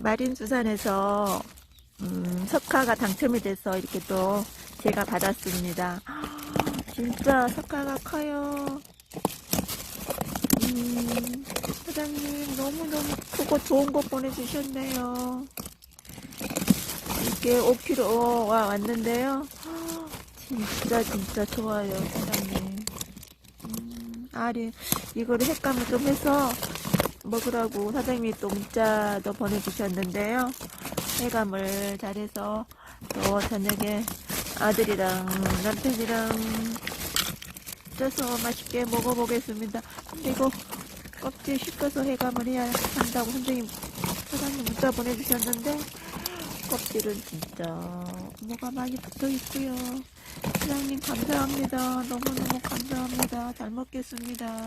마린수산에서 음, 석화가 당첨이 돼서 이렇게 또 제가 받았습니다. 진짜 석화가 커요. 음, 사장님 너무너무 크고 좋은 거 보내주셨네요. 이게 5kg가 왔는데요. 진짜 진짜 좋아요 사장님. 음, 알이 이거를 횟감을 좀 해서 먹으라고 사장님이 또 문자도 보내주셨는데요. 해감을 잘해서 또 저녁에 아들이랑 남편이랑 쪄서 맛있게 먹어보겠습니다. 이거 껍질 씻어서 해감을 해야 한다고 선생님 사장님 문자 보내주셨는데 껍질은 진짜 뭐가 많이 붙어 있고요. 사장님 감사합니다. 너무너무 감사합니다. 잘 먹겠습니다.